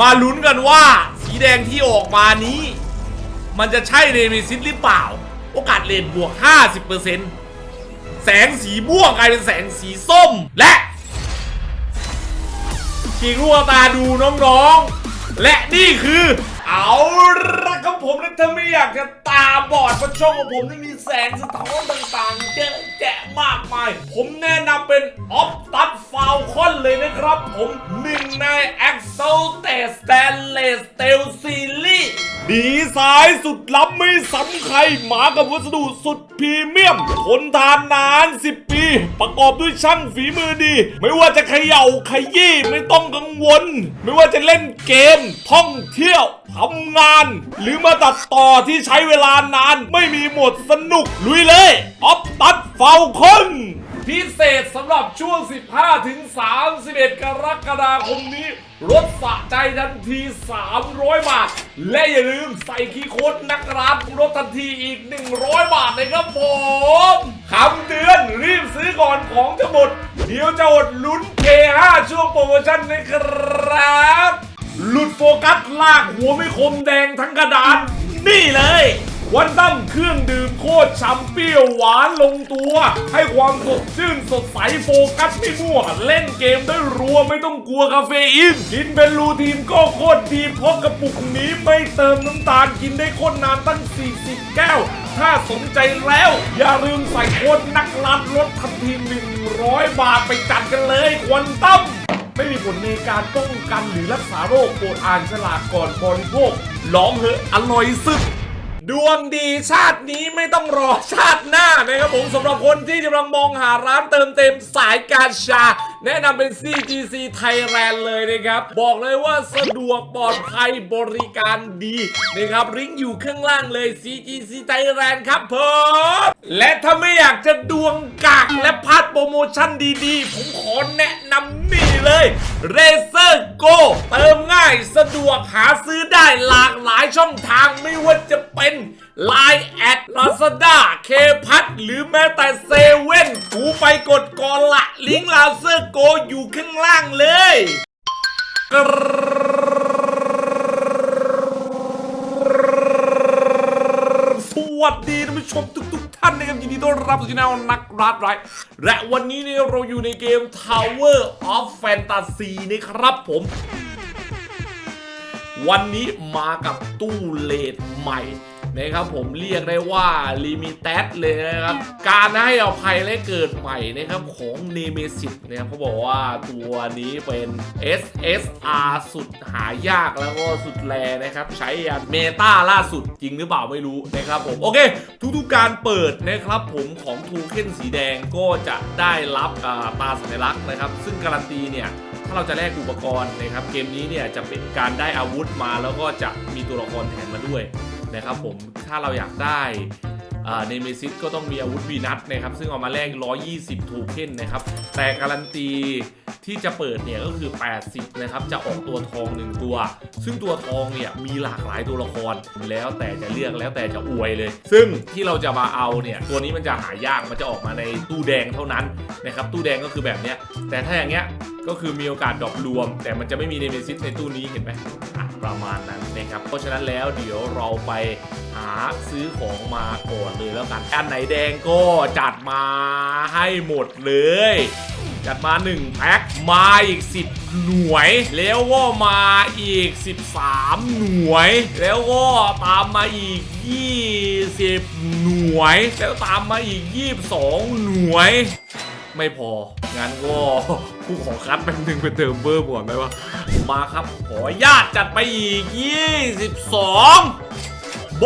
มาลุ้นกันว่า สีแดงที่ออกมานี้ มันจะใช่เนมิซิสหรือเปล่า โอกาสเลนบวก 50%แสงสีม่วงกลายเป็นแสงสีส้มและขีกลูกตาดูน้องๆ และนี่คือ เอาละครับผมนะถ้าไม่อยากจะตาบอดเพราะช่องของผมนี่มีแสงสะท้อนต่างๆเยอะแยะมากมาย ผมแนะนำเป็นออฟตัดฟาวคอนเลยนะครับผมหนึ่งใน a x o t e Stainless Steel Series ดีไซน์สุดล้ำไม่ซ้ำใครหมากับวัสดุสุดพรีเมียมทนทานนาน 10 ปี ประกอบด้วยช่างฝีมือดี ไม่ว่าจะเขย่าขยี้ไม่ต้องกังวล ไม่ว่าจะเล่นเกม ท่องเที่ยวทำงาน หรือมาตัดต่อที่ใช้เวลานานไม่มีหมดสนุกลุยเลย ออฟตัดเฝ้าคน พิเศษสำหรับช่วง 15 ถึง 31 กรกฎาคมนี้ลดสะใจทันที 300 บาท และอย่าลืมใส่คีย์โค้ดนักร้านลดทันทีอีก 100 บาทเลยครับผมคำเตือนรีบซื้อก่อนของจะหมด เดี๋ยวจะอดลุ้น K5 ช่วงโปรโมชั่นนะครับ หลุดโฟกัสลากหัวไม่คมแดงทั้งกระดาน นี่เลย วันตั้มเครื่องดื่มโคตรฉ่ำเปรี้ยวหวานลงตัว ให้ความสดชื่นสดใสโฟกัสไม่มั่ว เล่นเกมได้รัวไม่ต้องกลัวคาเฟอีน กินเป็นรูทีนก็โคตรดีเพราะกระปุกนี้ไม่เติมน้ำตาลกินได้โคตรนานตั้ง 40 แก้ว ถ้าสนใจแล้ว อย่าลืมใส่โค้ดนักลัดลดทันที 100 บาทไปจัดกันเลยควันตั้มไม่มีผลในการป้องกันหรือรักษาโรคโปรดอ่านฉลากก่อนบริโภคลองเหอะอร่อยสุด ดวงดีชาตินี้ไม่ต้องรอชาติหน้านะครับผมสำหรับคนที่กำลังมองหาร้านเติมเต็มสายการชาแนะนำเป็น CGC Thailand เลยนะครับ บอกเลยว่าสะดวกปลอดภัยบริการดีนะครับริงก์อยู่ข้างล่างเลย CGC Thailand ครับผมและถ้าไม่อยากจะดวงกากและพลาดโปรโมชั่นดีๆ ผมขอแนะนำนี่เลย Razer Go เติมง่ายสะดวกหาซื้อได้หลากหลายช่องทางไม่ว่าจะเป็น Line แอด Lazada เคพัทหรือแม้แต่เซเว่นกูไปกดก่อนละลิงก์ Razer Go อยู่ข้างล่างเลยกสวัสดีท่านผู้ชมทุกๆท่านนะครับยินดีต้อนรับสู่ช่องนักรัดไรและวันนี้เนี่ยเราอยู่ในเกม Tower of Fantasy นะครับผมวันนี้มากับตู้เลดใหม่ นะครับผมเรียกได้ว่าลิมิเต็ดเลยนะครับ การให้อภัยและเกิดใหม่นะครับของเนเมซิ s นะครับเขาบอกว่าตัวนี้เป็น SSR สุดหายากแล้วก็สุดแรนะครับ ใช้ยันเมตาล่าสุดจริงหรือเปล่าไม่รู้นะครับผม โอเค ทุกๆการเปิดนะครับผมของทูเคนสีแดงก็จะได้รับตาสัญลักษณ์นะครับ ซึ่งการันตีเนี่ยถ้าเราจะแลกอุปกรณ์นะครับเกมนี้เนี่ยจะเป็นการได้อาวุธมาแล้วก็จะมีตัวละครแถมมาด้วย นะครับผมถ้าเราอยากได้เนเมซิสก็ต้องมีอาวุธวีนัทนะครับซึ่งเอามาแลก120 โทเค็นนะครับแต่การันตี ที่จะเปิดเนี่ยก็คือ 80 นะครับ จะออกตัวทอง1ตัว ซึ่งตัวทองเนี่ยมีหลากหลายตัวละคร แล้วแต่จะเลือกแล้วแต่จะอวยเลย ซึ่งที่เราจะมาเอาเนี่ยตัวนี้มันจะหายากมันจะออกมาในตู้แดงเท่านั้นนะครับตู้แดงก็คือแบบเนี้ยแต่ถ้าอย่างเงี้ยก็คือมีโอกาสดรอปรวม แต่มันจะไม่มีเนเมซิสในตู้นี้เห็นไหมประมาณนั้นนะครับ เพราะฉะนั้นแล้วเดี๋ยวเราไปหาซื้อของมาก่อนเลยแล้วกันอันไหนแดงก็จัดมาให้หมดเลย จัดมา 1 แพ็ค มาอีก 10 หน่วย แล้วก็มาอีก 13 หน่วย แล้วก็ตามมาอีก 20 หน่วย แล้วตามมาอีก 22 หน่วย ไม่พอ งั้นก็ผู้ขอคัดแป๊บนึงไปเติมเบอร์ก่อนไหมวะ มาครับ ขอญาตจัดไปอีก 22 โบ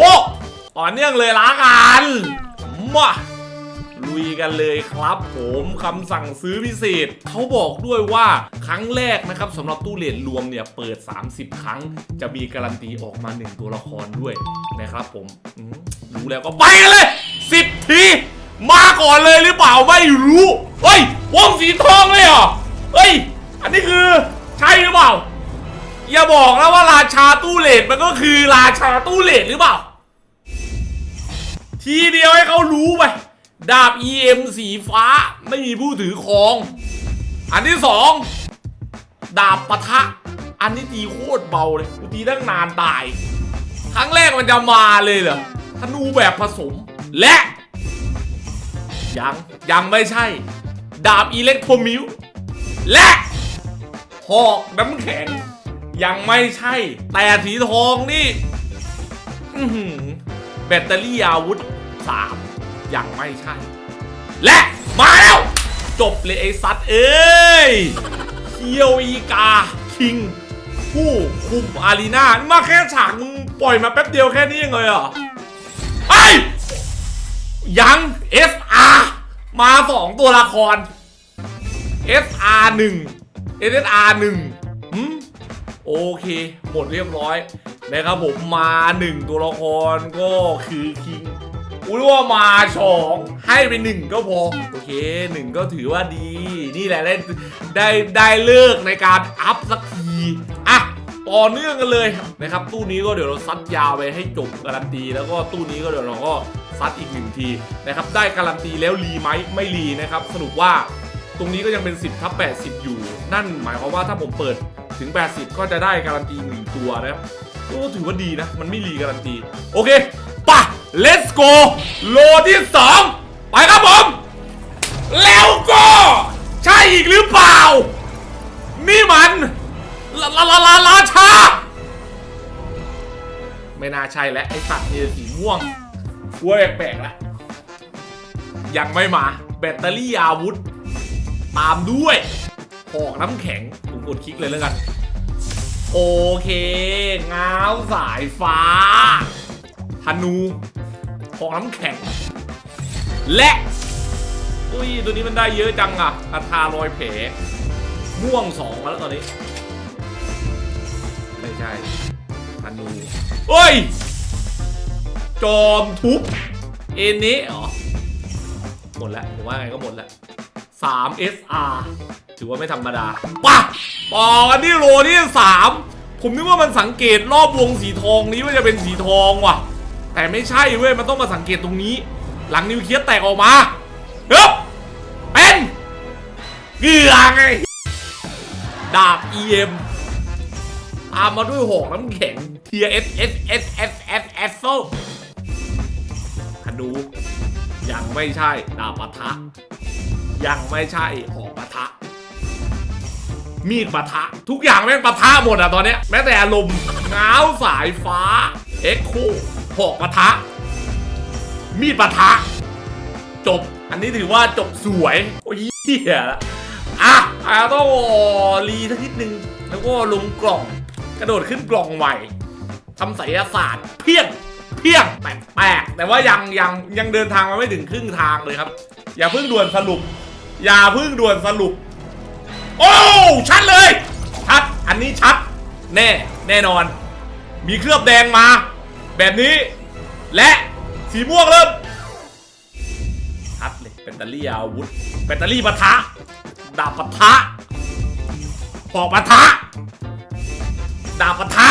ต่อเนื่องเลยละกันมา ลุยกันเลยครับ ผมคำสั่งซื้อพิเศษเขาบอกด้วยว่าครั้งแรกนะครับสำหรับตู้เหรียญรวมเนี่ยเปิด 30 ครั้ง จะมีการันตีออกมา 1 ตัวละครด้วยนะครับผมอืมรู้แล้วก็ไปกันเลย 10 ที มาก่อนเลยหรือเปล่าไม่รู้เฮ้ยวงสีทองเลยเหรอเฮ้ย อันนี้คือใช่หรือเปล่า อย่าบอกนะว่าราชาตู้เลดมันก็คือราชาตู้เลดหรือเปล่า ทีเดียวให้เขารู้ไป ดาบ EM สีฟ้าไม่มีผู้ถือครอง อันที่สองดาบปะทะ อันนี้ตีโคตรเบาเลยกูตีตั้งนานตาย ครั้งแรกมันจะมาเลยเหรอธนูแบบผสม และ ยังยังไม่ใช่ ดาบอิเล็กโทรมิวและหอกน้ำแข็ง ยังไม่ใช่ แต่สีทองนี่แบตเตอรี่อาวุธ3 ยังไม่ใช่ และมาแล้ว จบเลยไอ้สัตว์เอ้ยเคียวอีกาคิง ผู้คุมอารีนามาแค่ฉากมึงปล่อยมาแป๊บเดียวแค่นี้เองเลยเหรอไอ้ยัง SR มาสองตัวละคร SR 1 SSR 1หืมโอเค หมดเรียบร้อยนะครับผมมาหนึ่งตัวละครก็คือคิง อุ้ยว่ามาสองให้ไปหนึ่งก็พอ โอเคหนึ่งก็ถือว่าดี นี่แหละได้ได้ได้เลิกในการอัพสักทีอะต่อเนื่องกันเลยนะครับตู้นี้ก็เดี๋ยวเราซัดยาวไปให้จบการันตี แล้วก็ตู้นี้ก็เดี๋ยวเราก็ซัดอีกหนึ่งทีนะครับได้การันตีแล้วรีไหมไม่รีนะครับสรุปว่าตรงนี้ก็ยังเป็น 10ทับ80 อยู่ นั่นหมายความว่าถ้าผมเปิดถึง 80 ก็จะได้การันตีหนึ่งตัวนะครับก็ถือว่าดีนะ มันไม่รีการันตี โอเค let's go โลที่ 2 ไปครับผม แล้วก็ ใช่อีกหรือเปล่า นี่มันลาลาลาลาชา ไม่น่าใช่แล้ว ไอสัตว์นี่สีม่วงกลัวแปลกๆแล้วยังไม่มา แบตเตอรี่อาวุธ ตามด้วยหอกน้ำแข็งผมกดคลิกเลยแล้วกัน โอเคง้าวสายฟ้าธนู หอกน้ำแข็ง และอุ้ยตัวนี้มันได้เยอะจังอะคาทารอยแผลม่วงสองมาแล้วตอนนี้ ไม่ใช่ธนูเฮ้ย จอมทุบ เอเนะเหรอหมดแล้วผมว่าไงก็หมดแล้ว 3 SR ถือว่าไม่ธรรมดาป่ะต่อกันที่โลที่3ผมนึกว่ามันสังเกตรอบวงสีทองนี้ว่าจะเป็นสีทองว่ะ แต่ไม่ใช่เว้ยมันต้องมาสังเกตตรงนี้ หลังนิวเคลียสแตกออกมาเฮ้ยเป็นเกลือไงดาบ EM ตามมาด้วยหอกน้ำแข็งเทีย S S S S S S โซธนูยังไม่ใช่ดาบปะทะ ยังไม่ใช่หอกปะทะ มีดปะทะ ทุกอย่างแม่งปะทะหมดอะตอนเนี้ย แม้แต่อารมณ์ง้าวสายฟ้า เอ็กโค หอกปะทะ มีดปะทะ จบ อันนี้ถือว่าจบสวย โอ้ยเหี้ยละอะอาต้องรีสักนิดนึง แล้วก็ลงกล่อง กระโดดขึ้นกล่องใหม่ทำไสยศาสตร์ เพี้ยง เพี้ยงแปลกแต่ว่ายังยังยังเดินทางมาไม่ถึงครึ่งทางเลยครับ อย่าเพิ่งด่วนสรุป อย่าเพิ่งด่วนสรุป โอ้ ชัดเลย ชัด อันนี้ชัด แน่ แน่นอน มีเคลือบแดงมา แบบนี้ และสีม่วงเริ่มชัดเลยแบตเตอรี่อาวุธแบตเตอรี่ปะทะดาบปะทะหอกปะทะดาบปะทะ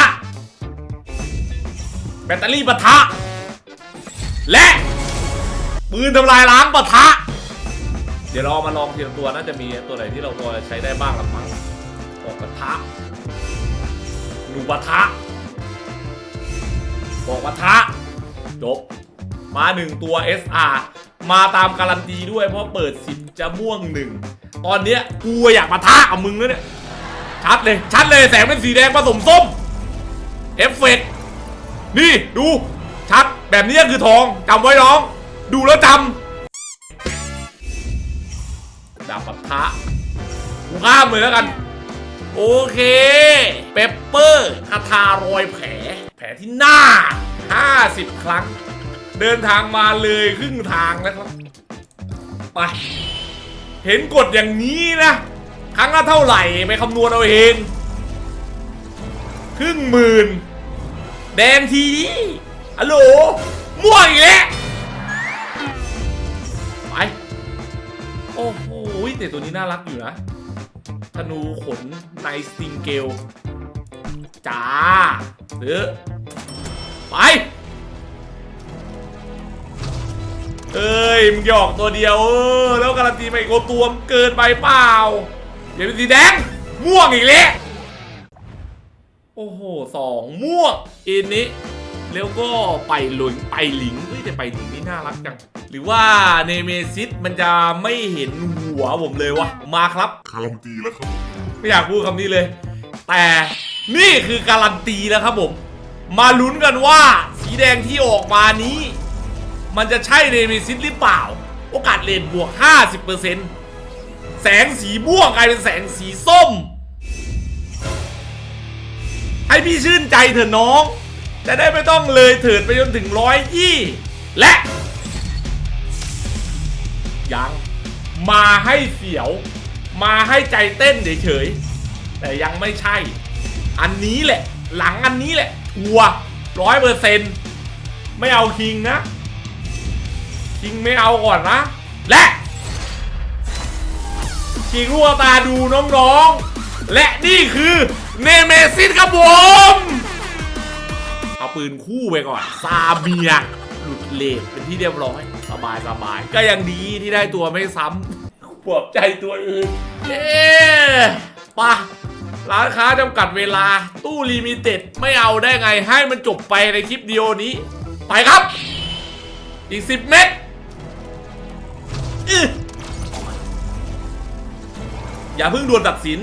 แบตเตอรี่ปะทะ และปืนทำลายล้างปะทะ เดี๋ยวเราเอามาลองทีละตัวน่าจะมีตัวไหนที่เราพอใช้ได้บ้างละมั้งออกปะทะหนูปะทะ บอกปะทะ จบ มาหนึ่งตัว SR มาตามการันตีด้วยเพราะเปิดสิบจะม่วงหนึ่งตอนเนี้ยกูอยากปะทะกับมึงแล้วเนี่ย ชัดเลย ชัดเลยแสงเป็นสีแดงผสมส้ม เอฟเฟกต์นี่ดู ชัดแบบนี้คือทองจำไว้น้อง ดูแล้วจำดาบปะทะกูข้ามเลยแล้วกัน โอเค เปปเปอร์คาทารอยแผล ผลที่หน้า 50 ครั้ง เดินทางมาเลยครึ่งทางแล้วครับ ไป เห็นกฎอย่างนี้นะ ครั้งละเท่าไหร่ไปคำนวณเอาเอง ครึ่งหมื่น แดงทีฮัลโหลม่วงอีกแล้วไป โอ้โหแต่ตัวนี้น่ารักอยู่นะธนูขนในสติงเกลจ้าหรือ ไป เอ้ยมึงหยอกตัวเดียวเออแล้วการันตีมาอีกตัวมนเกินไปเปล่าอย่าเป็นสีแดง ม่วงอีกแล้วโอ้โหสองม่วงอินนี้แล้วก็ไปหลุนไปหลิงเฮ้ยแต่ไปหลิงนี่น่ารักจัง หรือว่าเนเมซิสมันจะไม่เห็นหัวผมเลยวะมาครับการันตีแล้วครับ ไม่อยากพูดคำนี้เลย แต่นี่คือการันตีแล้วครับผม มาลุ้นกันว่า สีแดงที่ออกมานี้ มันจะใช่เนเมซิสหรือเปล่า โอกาสเลนบวก 50%แสงสีม่วงกลายเป็นแสงสีส้ม ให้พี่ชื่นใจเถอะน้อง จะได้ไม่ต้องเลยเถิดไปจนถึงร้อยยี่และยังมาให้เสียว มาให้ใจเต้นเฉยๆแต่ยังไม่ใช่ อันนี้แหละ หลังอันนี้แหละ ทัวร้อยเปอร์เซ็นต์ไม่เอาคิงนะ คิงไม่เอาก่อนนะ และคิงลูกตาดูน้องๆ และนี่คือเนเมซิสครับผม เอาปืนคู่ไปก่อน ซาเบีย หลุดเลทเป็นที่เรียบร้อย สบายสบาย ก็ยังดีที่ได้ตัวไม่ซ้ำปวดใจตัวอื่น เอ๊ปะ ร้านค้าจำกัดเวลาตู้ลิมิเต็ดไม่เอาได้ไงให้มันจบไปในคลิปเดียวนี้ ไปครับ อีก 10 เม็ดอย่าเพิ่งด่วนตัดสิน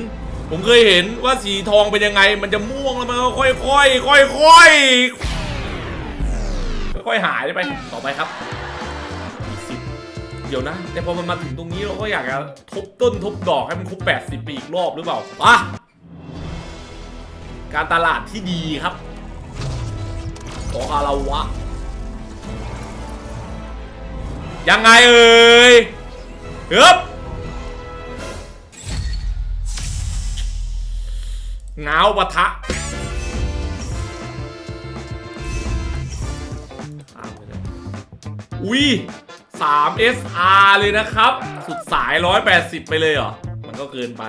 ผมเคยเห็นว่าสีทองเป็นยังไง มันจะม่วงแล้วมันก็ค่อยๆค่อยๆค่อยๆหายไปต่อไปครับอีกสิบเดี๋ยวนะ แต่พอมันมาถึงตรงนี้เราก็อยากจะทบต้นทบดอกให้มันครบ80 ปีอีกรอบหรือเปล่าป่ะ การตลาดที่ดีครับ ขอคาราวะ ยังไงเอ่ยเฮ้บเงาปะทะข้ามเลยอุ้ย 3 SR เลยนะครับ สุดสาย 180 ไปเลยเหรอ มันก็เกินไป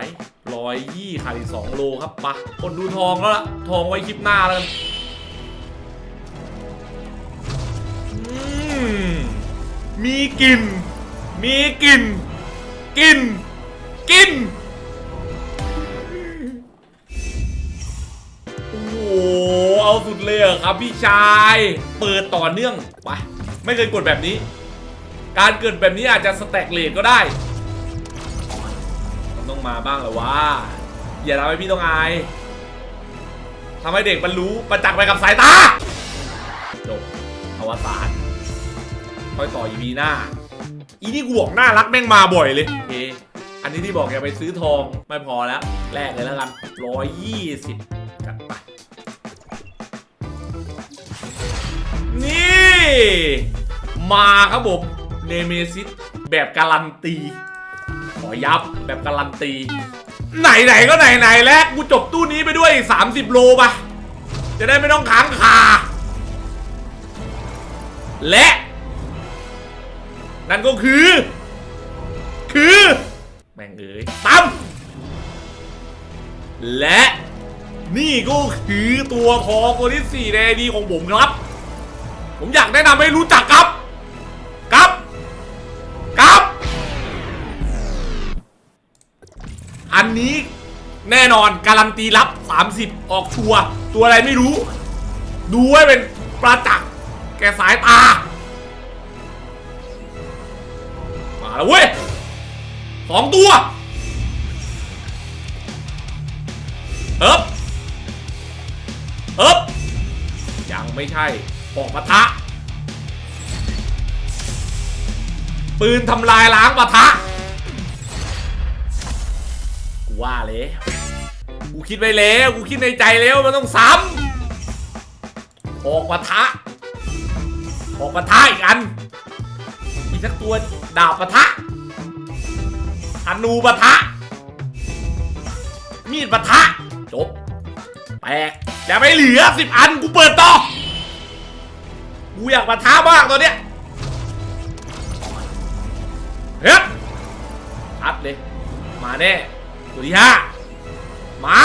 ร้อยยี่ขาดอีก2โลครับปะคนดูทองแล้วล่ะ ทองไว้คลิปหน้าแล้วกันมีกลิ่น มีกลิ่นกลิ่นกลิ่นโอ้โห เอาสุดเลยครับพี่ชาย เปิดต่อเนื่อง ไป ไม่เคยกดแบบนี้ การเกิดแบบนี้อาจจะสแต็กเลทก็ได้ ต้องมาบ้างหรอวะอย่าทำให้พี่ต้องอายทำให้เด็กมันรู้ประจักษ์ไปกับสายตาจบอวสานค่อยต่ออีพีหน้า อีนี่กูบอกน่ารักแม่งมาบ่อยเลยโอเคอันนี้ที่บอกอย่าไปซื้อทองไม่พอแล้วแลกเลยแล้วกันร้อยยี่สิบจัดไป นี่ มาครับผมเนเมซิสแบบการันตี ยับแบบการันตี ไหนๆก็ไหนๆแล้วกูจบตู้นี้ไปด้วยอีก30 โลปะจะได้ไม่ต้องค้างคา และ นั่นก็คือ คือ แม่งเอ๋ยตั้มและนี่ก็คือตัวทองตัวที่สี่ในดีของผมครับ ผมอยากแนะนำให้รู้จักครับ นี้แน่นอนการันตีรับ 30 ออกชัวตัวอะไรไม่รู้ ดูไว้เป็นประจักษ์แกสายตา มาแล้วเว้ยสองตัวเอิบเอิบยังไม่ใช่ปอกปะทะ ปืนทำลายล้างปะทะ ว่าเลยกูคิดไว้แล้วกูคิดในใจแล้วมันต้องซ้ำออกปะทะออกปะทะอีกอันอีกสักตัวดาบปะทะธนูปะทะ มีดปะทะ จบแปลกอย่าไปเหลือสิบอันกูเปิดต่อกูอยากปะทะมากตอนเนี้ยเฮ้ยชัดเลยมาแน่ ตัวที่ห้ามา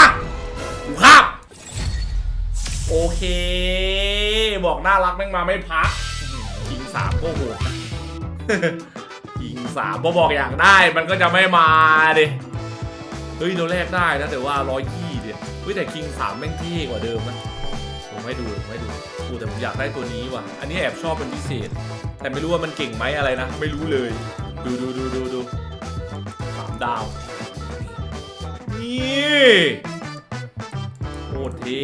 ดูครับโอเค บอกน่ารักแม่งมาไม่พักยิงสามก็โหดยิงสามพอบอกอยากได้มันก็จะไม่มาดิเฮ้ยเราแลกได้นะแต่ว่าร้อยยี่เนี่ยวิแต่คิงสามแม่งเท่กว่าเดิมนะผมให้ดูผมให้ดูกูแต่ผมอยากได้ตัวนี้ว่ะ อันนี้แอบชอบเป็นพิเศษ แต่ไม่รู้ว่ามันเก่งไหมอะไรนะ ไม่รู้เลย ดูดูดูดูดูสามดาว นี่โคตรเท่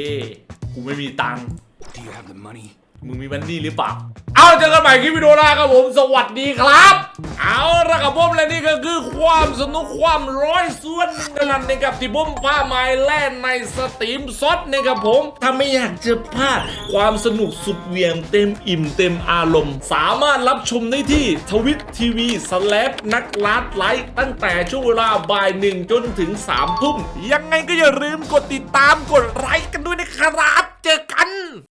กูไม่มีตังค์ Do you have the money? มึงมีมันนี่หรือเปล่า เอาเจอกันใหม่คลิปวิดีโอหน้าครับผม สวัสดีครับ เอาละครับผมและนี่ก็คือความสนุกความร้อยส่วนหนึ่งเท่านั้นนะครับที่ผมพาไม้แล่นในสตรีมซดนะครับผม ถ้าไม่อยากจะพลาดความสนุกสุดเหวียงเต็มอิ่มเต็มอารมณ์ สามารถรับชมได้ที่ทวิตทีวีสแลปนักลัดไลฟ์ตั้งแต่ช่วงเวลาบ่ายหนึ่งจนถึงสามทุ่ม ยังไงก็อย่าลืมกดติดตามกดไลค์กันด้วยนะครับ เจอกัน